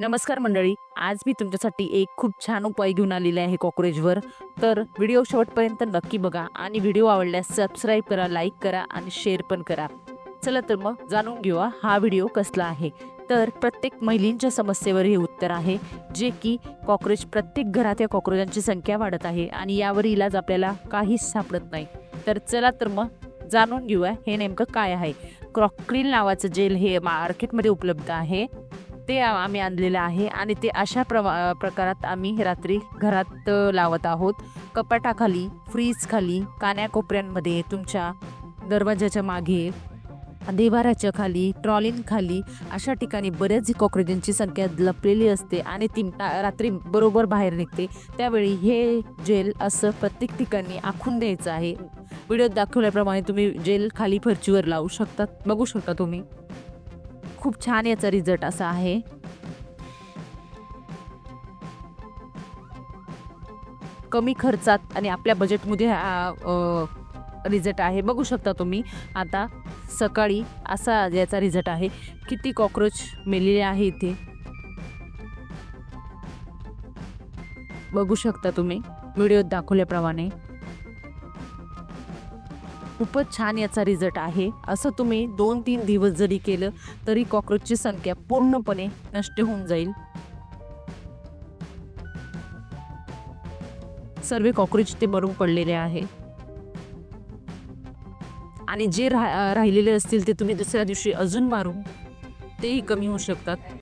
नमस्कार मंडळी आज मी तुमच्यासाठी एक खूप छान उपाय घेऊन आलेले आहे कॉक्रोचवर. तर व्हिडिओ शेवटपर्यंत नक्की बघा आणि व्हिडिओ आवडल्यास सबस्क्राईब करा लाईक करा आणि शेअर पण करा. चला तर मग जाणून घेऊया हा व्हिडिओ कसला आहे. तर प्रत्येक महिलांच्या समस्येवर हे उत्तर आहे जे की कॉक्रोच प्रत्येक घरात या कॉक्रोचांची संख्या वाढत आहे आणि यावर इलाज आपल्याला काहीच सापडत नाही. तर चला तर मग जाणून घेऊया हे नेमकं काय आहे. क्रॉक्रिल नावाचं जेल हे मार्केटमध्ये उपलब्ध आहे. ते आम्ही आणलेलं आहे आणि ते अशा प्रवा प्रकारात आम्ही रात्री घरात लावत आहोत. कपाटाखाली फ्रीजखाली कान्याकोपऱ्यांमध्ये तुमच्या दरवाजाच्या मागे देवाराच्या खाली ट्रॉलिनखाली अशा ठिकाणी बऱ्याच कॉक्रोचांची संख्या लपलेली असते आणि ती ता- रात्री बरोबर बाहेर निघते. त्यावेळी हे जेल असं प्रत्येक ठिकाणी आखून द्यायचं आहे. व्हिडिओत दाखवल्याप्रमाणे तुम्ही जेल खाली फरचीवर लावू शकतात. बघू शकता तुम्ही. खूप छान याचा रिझल्ट असा आहे. कमी खर्चात आणि आपल्या बजेटमध्ये रिझल्ट आहे. बघू शकता तुम्ही आता सकाळी असा याचा रिझल्ट आहे. किती कॉक्रोच मेलेले आहे इथे. बघू शकता तुम्ही. व्हिडिओत दाखवल्याप्रमाणे. खूपच छान याचा रिझल्ट आहे. असं तुम्ही दोन तीन दिवस जरी केलं तरी कॉक्रोचची संख्या पूर्णपणे नष्ट होऊन जाईल. सर्व कॉक्रोच ते मरून पडलेले आहे. आणि जे रा राहिलेले असतील ते तुम्ही दुसऱ्या दिवशी अजून मारून तेही कमी होऊ शकतात.